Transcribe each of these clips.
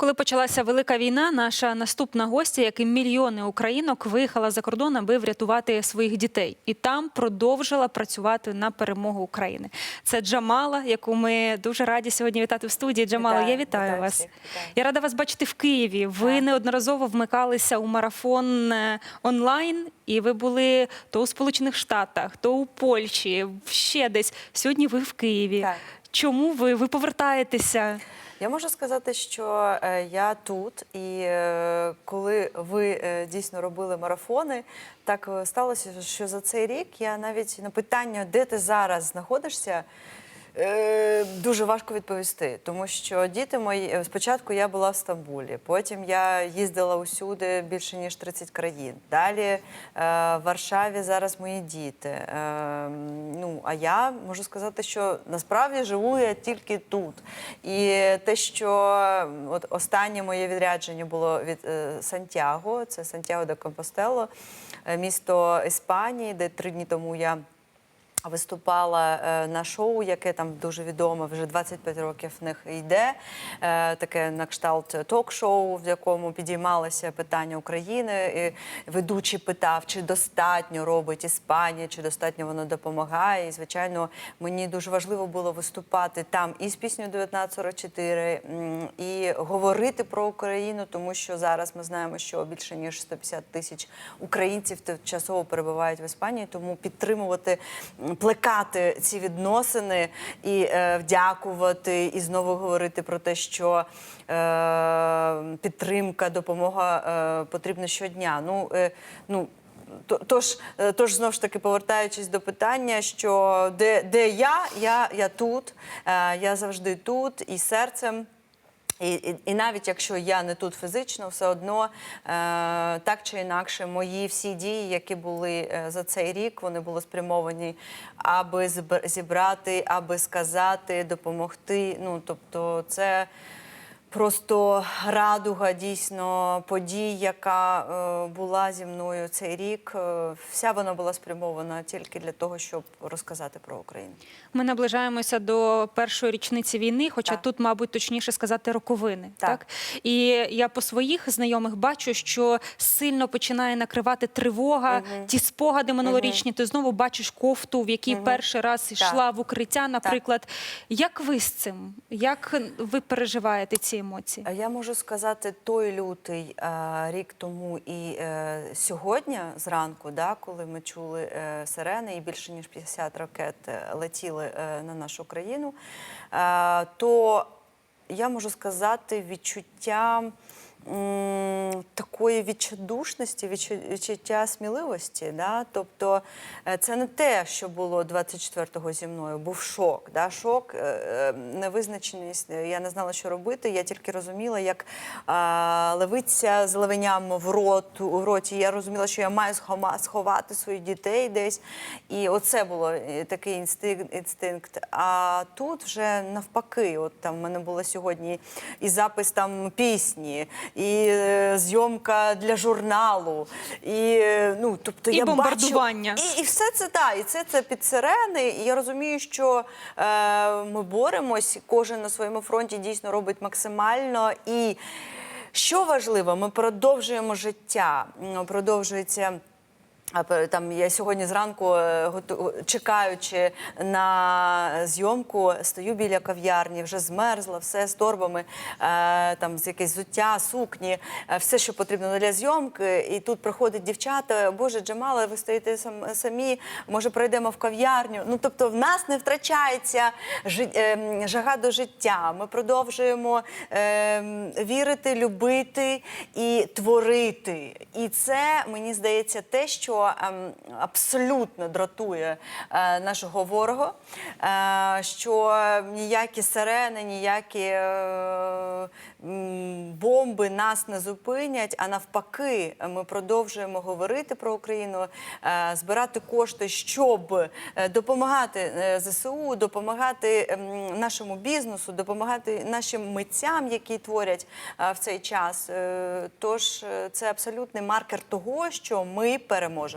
Коли почалася велика війна, наша наступна гостя, як і мільйони українок, виїхала за кордон, аби врятувати своїх дітей, і там продовжила працювати на перемогу України. Це Джамала, яку ми дуже раді сьогодні вітати в студії. Джамала, я вітаю, вітаю вас. всіх, вітаю. Я рада вас бачити в Києві. Ви Так. неодноразово вмикалися у марафон е, онлайн, і ви були то у Сполучених Штатах, то у Польщі, ще десь. Сьогодні ви в Києві. Так. Чому ви? Ви повертаєтеся? Я можу сказати, що е, я тут, і е, коли ви е, дійсно робили марафони, так сталося, що за цей рік я навіть на питання, де ти зараз знаходишся. Е, Дуже важко відповісти, тому що діти мої е, спочатку я була в Стамбулі, потім я їздила усюди більше ніж 30 країн. Далі е, в Варшаві зараз мої діти. Е, ну а я можу сказати, що насправді живу я тільки тут. І те, що от останнє моє відрядження було від е, Сантьяго, це Сантьяго де Компостело, е, місто Іспанії, де три дні тому я. Виступала е, на шоу, яке там дуже відоме, вже 25 років в них йде. Е, таке на кшталт ток-шоу, в якому підіймалося питання України. І ведучий питав, чи достатньо робить Іспанія, чи достатньо воно допомагає. І, звичайно, мені дуже важливо було виступати там і з піснею 1944, і говорити про Україну, тому що зараз ми знаємо, що більше ніж 150 тисяч українців тимчасово перебувають в Іспанії, тому підтримувати, плекати ці відносини і е, вдякувати, і знову говорити про те, що е, підтримка, допомога е, потрібна щодня. Ну, е, ну то- Тож, е, тож знову ж таки повертаючись до питання, що де, де я, я, я тут, е, я завжди тут і серцем. І, і, і навіть якщо я не тут фізично, все одно е, так чи інакше, мої всі дії, які були е, за цей рік, вони були спрямовані, аби зібрати, аби сказати, допомогти. Ну тобто, це просто радуга дійсно подій, яка е, була зі мною цей рік. Е, вся вона була спрямована тільки для того, щоб розказати про Україну. Ми наближаємося до першої річниці війни, хоча Так. тут, мабуть, точніше сказати роковини. Так. Так. І я по своїх знайомих бачу, що сильно починає накривати тривога, ті спогади минулорічні. Ти знову бачиш кофту, в якій перший раз йшла в укриття, наприклад. Як ви з цим? Як ви переживаєте ці емоції? А Я можу сказати, той лютий е, рік тому і е, сьогодні зранку, да, коли ми чули е, сирени, і більше ніж 50 ракет е, летіли е, на нашу країну, е, то я можу сказати відчуття. Такої відчайдушності, відчуття сміливості, да? тобто е, це не те, що було 24-го зі мною, був шок. Да? Шок, е, е, невизначеність. Я не знала, що робити. Я тільки розуміла, як а, левиця з левеням в рот в роті. Я розуміла, що я маю сховати своїх дітей десь. І оце було такий інстинкт. А тут вже навпаки, от там в мене було сьогодні і запис там пісні, і е, зйомка для журналу, і е, ну тобто І я бомбардування. бачу, і, і все це так, і це, це під сирени. І я розумію, що е, ми боремось, кожен на своєму фронті дійсно робить максимально. І що важливо, ми продовжуємо життя, продовжується. Там я сьогодні зранку, е, чекаючи на зйомку, стою біля кав'ярні, вже змерзла, все з торбами, е, там з якесь взуття, сукні, е, все, що потрібно для зйомки. І тут приходять дівчата. Боже, Джамала, ви стоїте самі. Може, пройдемо в кав'ярню. Ну тобто, в нас не втрачається жи- е, м, жага до життя. Ми продовжуємо е, вірити, любити і творити. І це мені здається те, що ем, абсолютно дратує е, нашого ворога, е, що ніякі сирени, ніякі е, бомби. нас не зупинять. А навпаки, ми продовжуємо говорити про Україну, збирати кошти, щоб допомагати ЗСУ, допомагати ем, нашому бізнесу, допомагати нашим митцям, які творять в цей час. Тож це абсолютний маркер того, що ми переможемо.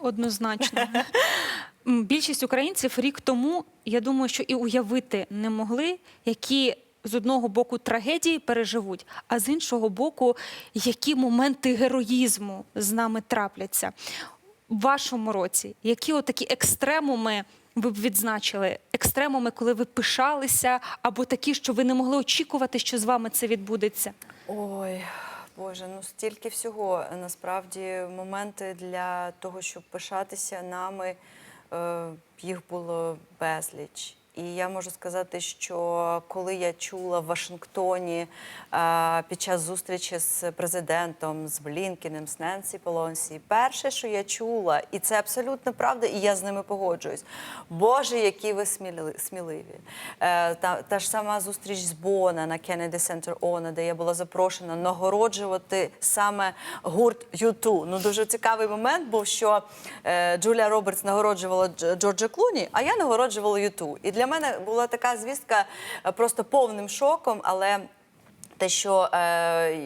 Однозначно. Більшість українців рік тому, я думаю, що і уявити не могли, які з одного боку трагедії переживуть, а з іншого боку, які моменти героїзму з нами трапляться. В вашому році, які отакі екстремуми ви б відзначили? Екстремуми, коли ви пишалися, або такі, що ви не могли очікувати, що з вами це відбудеться? Ой, Боже, ну стільки всього. Насправді, моменти для того, щоб пишатися нами, е, їх було безліч. І я можу сказати, що коли я чула в Вашингтоні е, під час зустрічі з президентом, з Блінкіним, з Ненсі Полонсі, перше, що я чула, і це абсолютно правда, і я з ними погоджуюсь. Боже, які ви сміливі. Е, та, та ж сама зустріч з Бона на Kennedy Center ONA, де я була запрошена нагороджувати саме гурт U2. Ну дуже цікавий момент був, що е, Джулія Робертс нагороджувала Джорджа Клуні, а я нагороджувала U2. І для мене була така звістка е, просто повним шоком, але. Те, що е,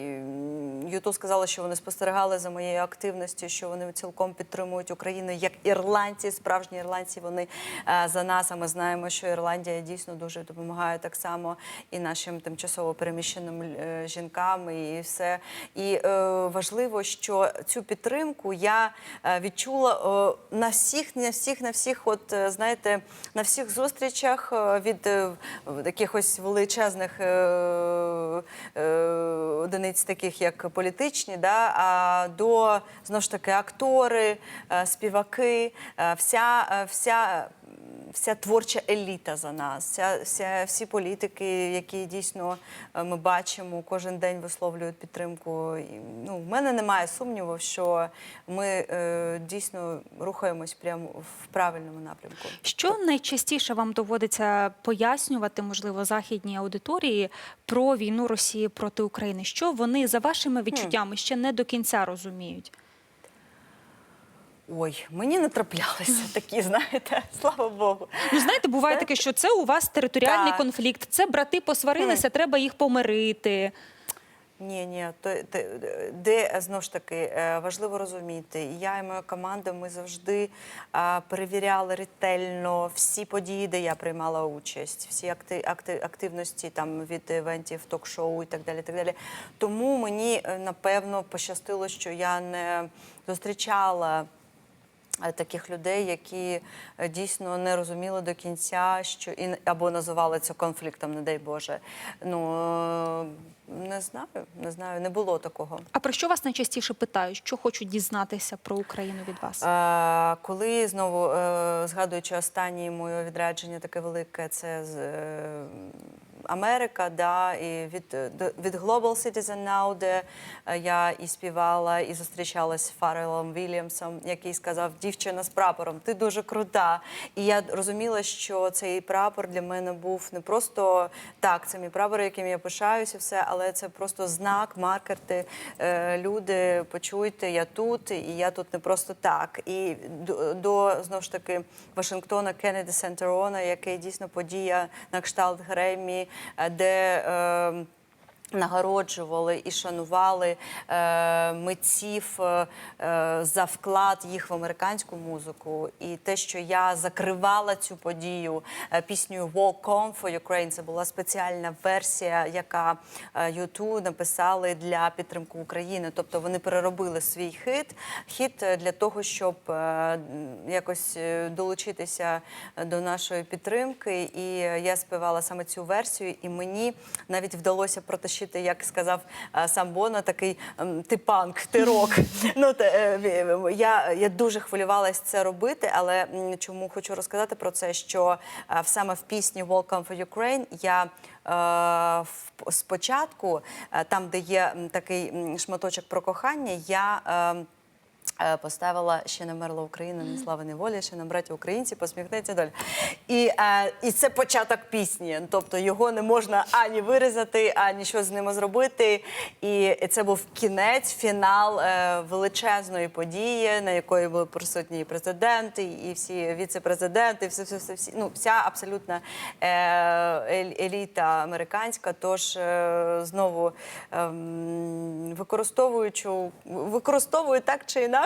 Юту сказали, що вони спостерігали за моєю активністю, що вони цілком підтримують Україну як ірландці, справжні ірландці. Вони е, за нас. А ми знаємо, що Ірландія дійсно дуже допомагає так само і нашим тимчасово переміщеним е, жінкам, і все. І е, важливо, що цю підтримку я відчула на всіх, на всіх, на всіх, от знаєте, на всіх зустрічах від якихось величезних. одиниць, таких як політичні, да, а до знову ж таки актори, е, співаки, е, вся, е, вся. Вся творча еліта за нас, вся, вся, всі політики, які дійсно е, ми бачимо, кожен день висловлюють підтримку. І, ну, в мене немає сумніву, що ми е, дійсно рухаємось прямо в правильному напрямку. Що найчастіше вам доводиться пояснювати, можливо, західній аудиторії про війну Росії проти України? Що вони за вашими відчуттями ще не до кінця розуміють? Ой, мені не траплялися такі, знаєте, слава Богу. Ну знаєте, буває таке, що це у вас територіальний Так. конфлікт. Це брати посварилися, треба їх помирити. Ні, ні, то то- де е, знову ж таки е, важливо розуміти. і Я і моя команда ми завжди а, перевіряли ретельно всі події, де я приймала участь, всі акти, акти, активності там від івентів, ток-шоу і так далі. Так далі. Тому мені е, напевно пощастило, що я не зустрічала. Е, Таких людей, які е, дійсно не розуміли до кінця, що і або називали це конфліктом, не дай Боже. Ну е, не знаю, не знаю, не було такого. А про що вас найчастіше питають? Що хочуть дізнатися про Україну від вас? Е, коли знову згадуючи останнє моє відрядження, таке велике, це з Америка, да, і від, е, від Global Citizen Now, де е, я і співала, і зустрічалась з Фаррелом Вільямсом, який сказав: дівчина з прапором, ти дуже крута. І я розуміла, що цей прапор для мене був не просто так, це мій прапор, яким я пишаюся, все, але це просто знак, маркер. Ти, е, люди, почуйте, я тут, і я тут не просто так. І до, до знову ж таки Вашингтона Кеннеді Сентерона, який дійсно подія на кшталт Гремі, де. Нагороджували і шанували е, митців е, е, за вклад їх в американську музику. І те, що я закривала цю подію е, піснею Walk On for Ukraine, це була спеціальна версія, яка е, U2 написали для підтримки України. Тобто вони переробили свій хит, хіт для того, щоб е, якось е, долучитися до нашої підтримки. І я співала саме цю версію, і мені навіть вдалося протащити, як сказав е, сам Боно, такий ем, ти панк, ти рок. ну, е, я, я дуже хвилювалася це робити, але чому хочу розказати про це, що е, саме в пісні Welcome for Ukraine я спочатку, там, де є такий шматочок про кохання, я. Е, Поставила ще не мерла Україна, ні слави, ні волі, ще нам браті українці, посміхнеться доля. І, е, і це початок пісні. Тобто його не можна ані вирізати, ані щось з ними зробити. І це був кінець, фінал е, величезної події, на якої були присутні і президенти, і всі віце-президенти, всі, всі, всі, всі, ну, вся абсолютна е, еліта американська. Тож е, знову ем, використовуючи, використовую так чи інакше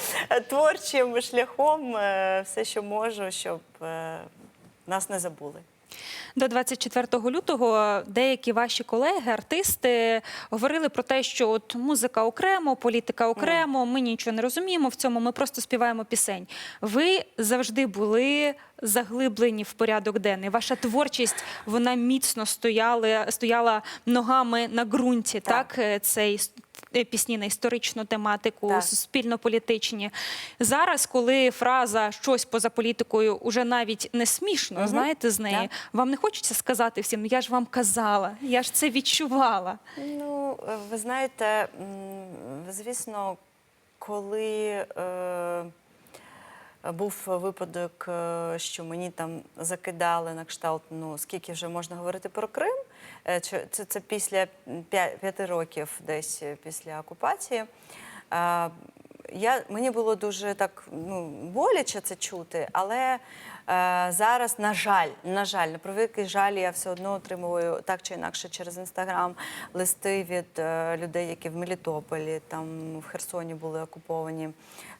творчим шляхом е, все, що можу, щоб е, нас не забули. До 24 лютого деякі ваші колеги, артисти, говорили про те, що от музика окремо, політика окремо, ми нічого не розуміємо в цьому, ми просто співаємо пісень. Ви завжди були заглиблені в порядок денний. Ваша творчість вона міцно стояла, стояла ногами на ґрунті. Так, Так. Е, цей пісні на історичну тематику, Так. суспільно-політичні. Зараз, коли фраза щось поза політикою уже навіть не смішно, знаєте, з неї, Так. вам не хочеться сказати всім, ну я ж вам казала, я ж це відчувала. Ну, е, ви знаєте, звісно, коли е, був випадок, е, що мені там закидали на кшталт, ну скільки вже можна говорити про Крим, е, це, це після п'яти років, десь е, після окупації. Е, Я, мені було дуже так ну, боляче це чути, але е, зараз, на жаль, на жаль, на превеликий жаль, я все одно отримую так чи інакше через інстаграм листи від е, людей, які в Мелітополі, там в Херсоні були окуповані,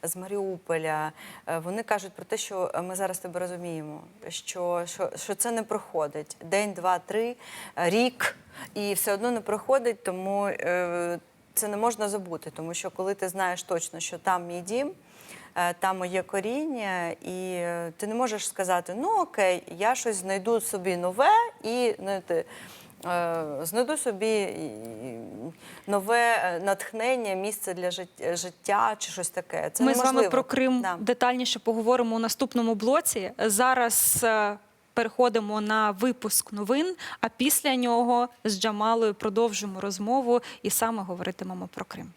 з Маріуполя. Е, вони кажуть про те, що ми зараз тебе розуміємо, що, що, що це не проходить день, два, три, е, рік, і все одно не проходить, тому. Е, це не можна забути, тому що коли ти знаєш точно, що там мій дім, е, там моє коріння, і е, ти не можеш сказати, ну окей, я щось знайду собі нове і знаєте, е, знайду собі нове натхнення, місце для життя чи щось таке. Це Ми з вами про Крим Да. детальніше поговоримо у наступному блоці. Зараз переходимо на випуск новин, а після нього з Джамалою продовжимо розмову і саме говоритимемо про Крим.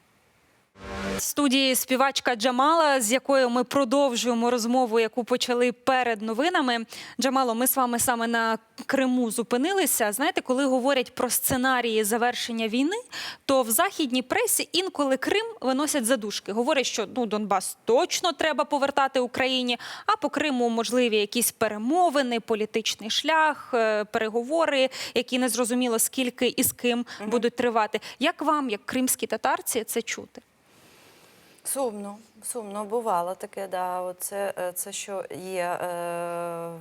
В студії співачка Джамала, з якою ми продовжуємо розмову, яку почали перед новинами. Джамало, ми з вами саме на Криму зупинилися. Знаєте, коли говорять про сценарії завершення війни, то в західній пресі інколи Крим виносять задушки. Говорять, що ну Донбас точно треба повертати Україні, а по Криму можливі якісь перемовини, політичний шлях, е, переговори, які не зрозуміло скільки і з ким будуть тривати. Як вам, як кримській татарці, це чути? Сумно, сумно бувало таке, да. Оце е, це, що є е,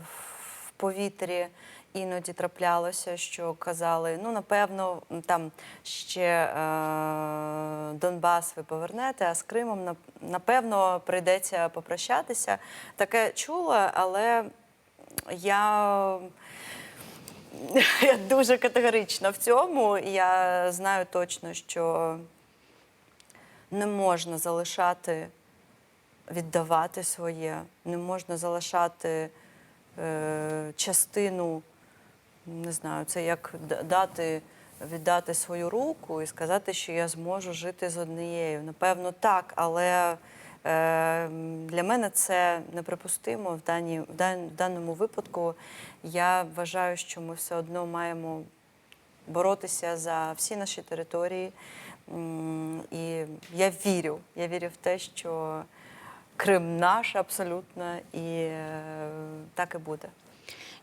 в повітрі. Іноді траплялося, що казали, ну напевно, там ще е, Донбас ви повернете, а з Кримом напевно прийдеться попрощатися. Таке чула, але я я дуже категорична в цьому. Я знаю точно, що не можна залишати, віддавати своє, не можна залишати е, частину, не знаю, це як дати, віддати свою руку і сказати, що я зможу жити з однією. Напевно, так, але е, для мене це неприпустимо в, даній, в, дан, в даному випадку. Я вважаю, що ми все одно маємо боротися за всі наші території. І я вірю, я вірю в те, що Крим наш абсолютно, і е, так і буде.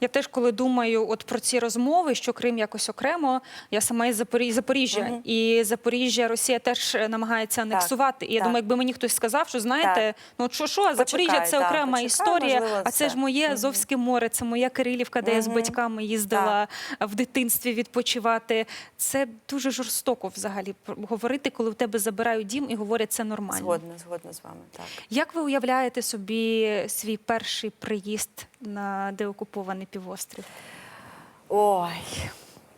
Я теж коли думаю от про ці розмови, що Крим якось окремо, я сама із Запорі- Запоріжжя, Мгм. і Запоріжжя Росія теж е, намагається анексувати. і я так. думаю, якби мені хтось сказав, що знаєте, Так. ну що, що Запоріжжя це так, окрема почекай, історія, можливо, а це ж моє Мгм. Азовське море, це моя Кирилівка, де я з батьками їздила в дитинстві відпочивати. Це дуже жорстоко взагалі говорити, коли в тебе забирають дім і говорять це нормально. Згодна, згодна з вами. Так. Як ви уявляєте собі свій перший приїзд на деокупований півострів? Ой,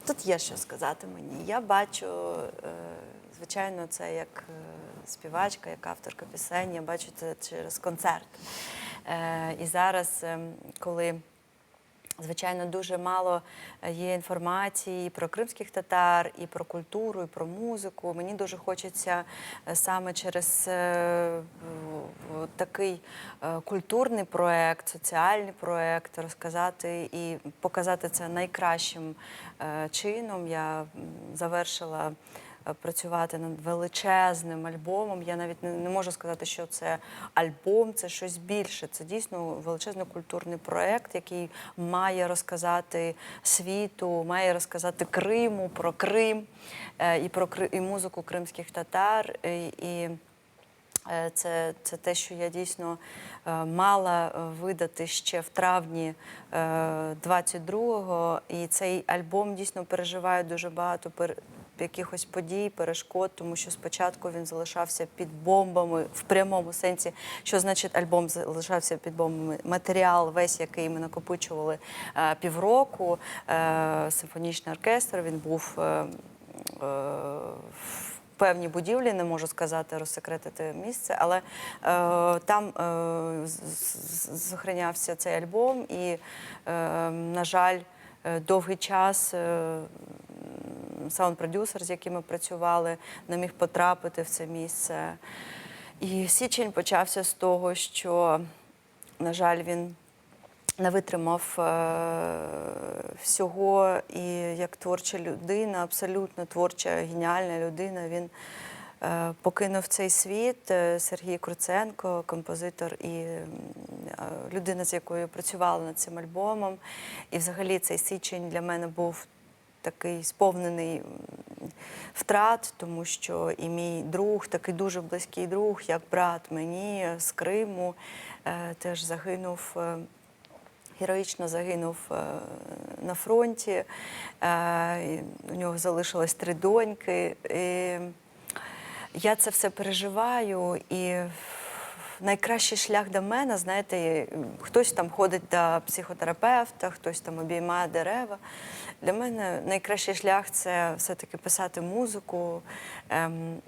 тут є що сказати мені. Я бачу, е, звичайно, це як е, співачка, як авторка пісень, я бачу це через концерт. Е, І зараз, ем, коли Звичайно, дуже мало е, є інформації про кримських татар, і про культуру, і про музику. Мені дуже хочеться е, саме через е, такий культурний проект, соціальний проект розказати і показати це найкращим чином. Я завершила працювати над величезним альбомом. Я навіть не, можу сказати, що це альбом, це щось більше. Це дійсно величезний культурний проект, який має розказати світу, має розказати Криму про Крим е, і про і музику кримських татар. І, Е, Це, це те, що я дійсно е, мала е, видати ще в травні е, 22-го. І цей альбом дійсно переживає дуже багато. Якихось подій, перешкод, тому що спочатку він залишався під бомбами в прямому сенсі. Що значить альбом залишався під бомбами? Матеріал, весь, який ми накопичували е, півроку, е, симфонічний оркестр, він був. е, в певній будівлі, не можу сказати, розсекретити місце, але е, там е, зберігався цей альбом, і, е, на жаль, довгий час. Саунд-продюсер, з яким ми працювали, не міг потрапити в це місце. І січень почався з того, що, на жаль, він не витримав е, всього. І як творча людина, абсолютно творча, геніальна людина, він е, покинув цей світ. Е, Сергій Круценко, композитор і людина, з якою працювала над цим альбомом. І взагалі цей січень для мене був такий сповнений втрат, тому що і мій друг, такий дуже близький друг, як брат мені з Криму, е, теж загинув. е, Героїчно загинув е, на фронті. У нього залишилось три доньки. І я це все переживаю. І найкращий шлях до мене, знаєте, хтось там ходить до психотерапевта, хтось там обіймає дерева. Для мене найкращий шлях це все-таки писати музику. ем,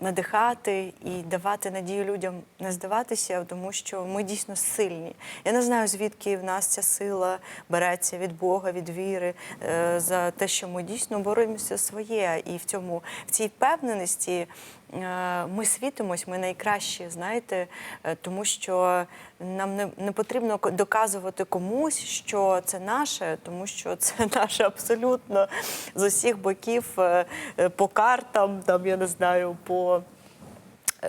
надихати і давати надію людям не здаватися, тому що ми дійсно сильні. Я не знаю, звідки в нас ця сила береться від Бога, від віри, е, за те, що ми дійсно боремося своє. І в цьому в цій впевненості ми світимось, ми найкращі, знаєте, е, тому що нам не, не потрібно доказувати комусь, що це наше, тому що це наше абсолютно з усіх боків е, е, по картам, там я не знаю, по.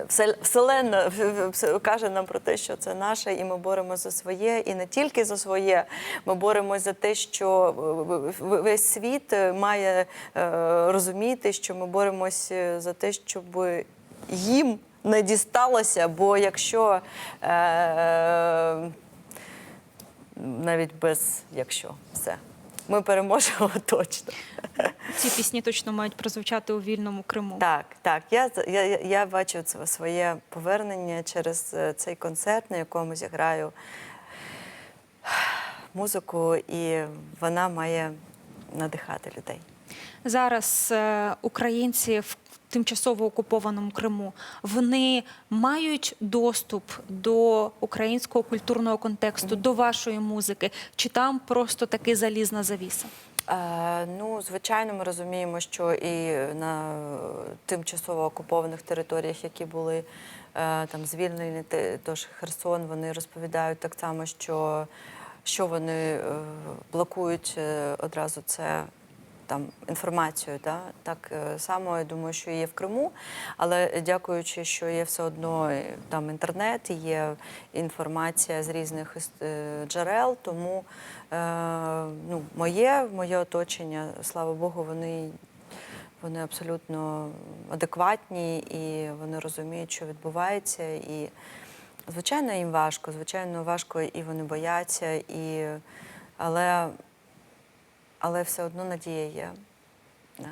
Всел- Вселенна каже нам про те, що це наше, і ми боремося за своє, і не тільки за своє. Ми боремося за те, що в- весь світ е, має е, розуміти, що ми боремося за те, щоб їм не дісталося. Бо якщо е, навіть без якщо все, ми переможемо точно. Ці пісні точно мають прозвучати у вільному Криму. Так, так. Я, я, я- бачу це своє повернення через е, цей концерт, на якому зіграю музику, і вона має надихати людей. Зараз е, українці в тимчасово окупованому Криму вони мають доступ до українського культурного контексту, до вашої музики, чи там просто таки залізна завіса? Е, ну, звичайно, ми розуміємо, що і на тимчасово окупованих територіях, які були е, там звільнені, тож Херсон, вони розповідають так само, що, що вони е, блокують одразу це. Там інформацію, да? так е, само я думаю, що є в Криму, але дякуючи, що є все одно е, там інтернет, є інформація з різних е, джерел, тому ну, моє, моє оточення, слава Богу, вони, вони абсолютно адекватні і вони розуміють, що відбувається. І, звичайно, їм важко, звичайно, важко, і вони бояться, і, але, але все одно надія є. Да.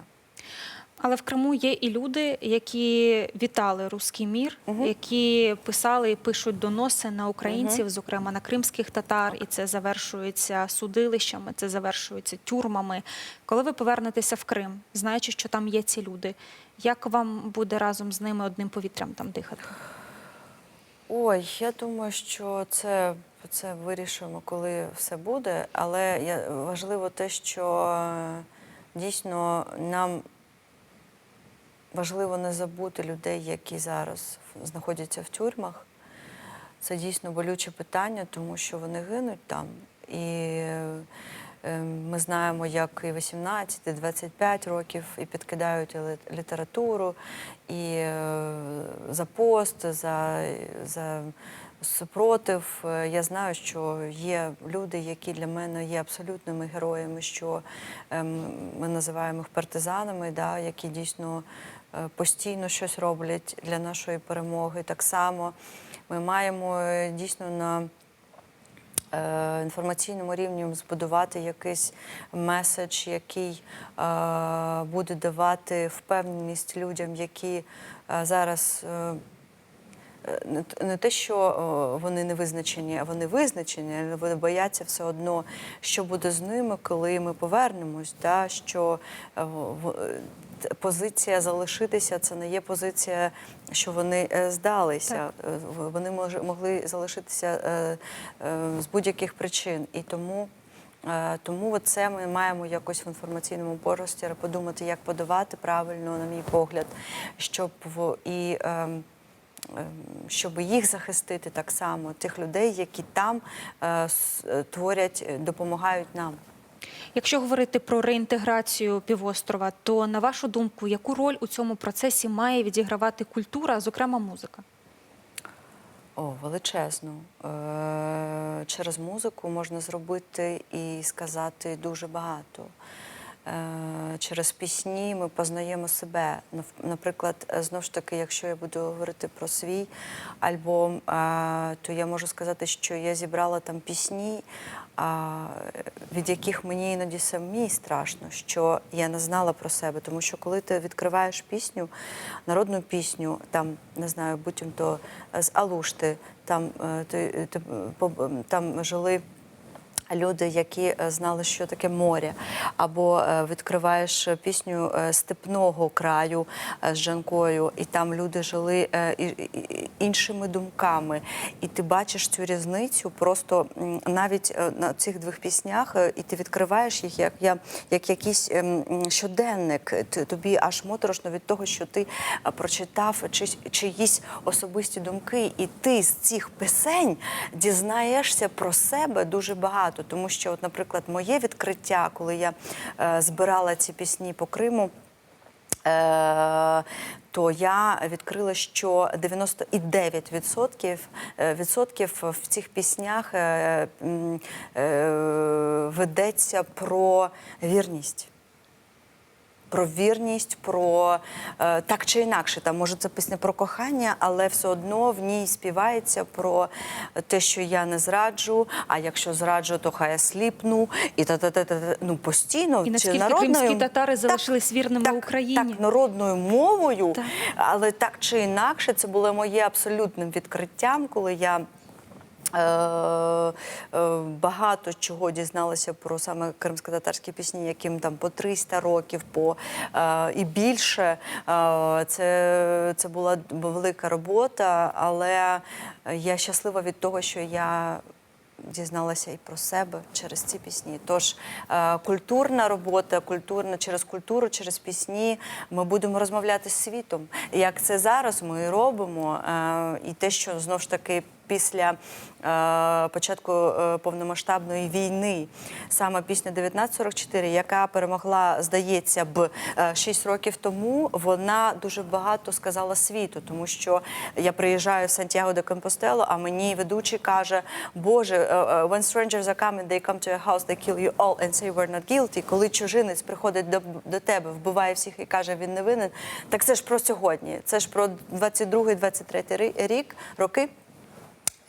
Але в Криму є і люди, які вітали руський мір, Мгм. які писали і пишуть доноси на українців, зокрема на кримських татар, і це завершується судилищами, це завершується тюрмами. Коли ви повернетеся в Крим, знаючи, що там є ці люди, як вам буде разом з ними одним повітрям там дихати? Ой, я думаю, що це, це вирішуємо, коли все буде. Але важливо те, що е, дійсно нам важливо не забути людей, які зараз знаходяться в тюрмах. Це дійсно болюче питання, тому що вони гинуть там. І е, ми знаємо, як і 18, і 25 років і підкидають літературу, і е, за пост, за, за супротив. Е, Я знаю, що є люди, які для мене є абсолютними героями, що ем, ми називаємо їх партизанами, да, які дійсно е, постійно щось роблять для нашої перемоги. Так само ми маємо е, дійсно на інформаційному рівні збудувати якийсь меседж, який буде давати впевненість людям, які зараз. е, е, не те, що е, вони не визначені, а вони визначені, але вони бояться все одно, що буде з ними, коли ми повернемось. Да? Що позиція залишитися це не є позиція, що вони здалися. В- Вони могли залишитися з будь-яких причин. І тому. Е, Тому це ми маємо якось в інформаційному просторі подумати, як подавати правильно, на мій погляд, щоб і ем, ем, щоб їх захистити так само, тих людей, які там е, творять, допомагають нам. Якщо говорити про реінтеграцію півострова, то на вашу думку, яку роль у цьому процесі має відігравати культура, зокрема музика? О, величезну. Е, через музику можна зробити і сказати дуже багато. Е, через пісні ми познаємо себе. Наприклад, е, знову ж таки, якщо я буду говорити про свій альбом, е, то я можу сказати, що я зібрала там пісні, від яких мені іноді самій страшно, що я не знала про себе. Тому що коли ти відкриваєш пісню, народну пісню, там не знаю, будь то з Алушти, там, ти, ти, там жили. Люди, які е, знали, що таке море, або е, відкриваєш пісню е, степного краю з Жанкою, і там люди жили іншими думками. І ти бачиш цю різницю просто навіть на цих двох піснях, і ти відкриваєш їх як, я- як якийсь ем, щоденник. Тобі аж моторошно від того, що ти прочитав чи, чиїсь особисті думки, і ти з цих пісень дізнаєшся про себе дуже багато. Тому що, от, наприклад, моє відкриття, коли я е, збирала ці пісні по Криму. Е, то я відкрила, що 99% е, відсотків в цих піснях е, е, ведеться про вірність. Про вірність, про е, так чи інакше, там може це пісня про кохання, але все одно в ній співається про те, що я не зраджу. А якщо зраджу, то хай я сліпну. І та та та та ну постійно І наскільки народною- кримські татари Так, залишились вірними так, Україні? Так, народною мовою, Так. але так чи інакше, це було моє абсолютним відкриттям, коли я. Е, е, багато чого дізналася про саме кримсько-татарські пісні, яким там по 300 років, по е, і більше. Це, це була велика робота, але я щаслива від того, що я дізналася і про себе через ці пісні. Тож культурна робота, культурна через культуру, через пісні ми будемо розмовляти з світом. Як це зараз ми і робимо, і те, що знов ж таки. Після е, початку е, повномасштабної війни саме пісня 1944, яка перемогла, здається, б 6 років тому, вона дуже багато сказала світу, тому що я приїжджаю в Сантьяго де Компостело, а мені ведучий каже: Боже, е, е, when strangers are coming, they come to your house, they kill you all and say we're not guilty. Коли чужинець приходить до, до тебе, вбиває всіх і каже, він не винен. Так це ж про сьогодні. Це ж про 22-23 рік роки.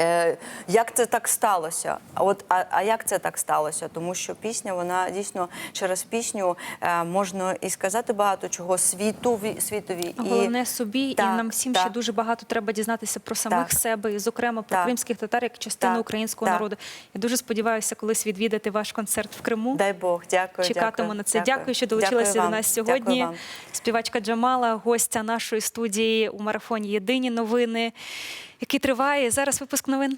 Е, як це так сталося? А От а, а як це так сталося? Тому що пісня, вона дійсно через пісню е, можна і сказати багато чого світові світові А Головне собі, і нам всім ще дуже багато треба дізнатися про самих Так. себе, і, зокрема про Так. кримських татар як частину Так, українського так. народу. Я дуже сподіваюся, колись відвідати ваш концерт в Криму. дай Бог, дякую. Чекатиму дякую, на це. Дякую, Дякую, що долучилися Дякую до нас сьогодні. Співачка Джамала, гостя нашої студії у марафоні Єдині новини. Який триває зараз. Випуск новин.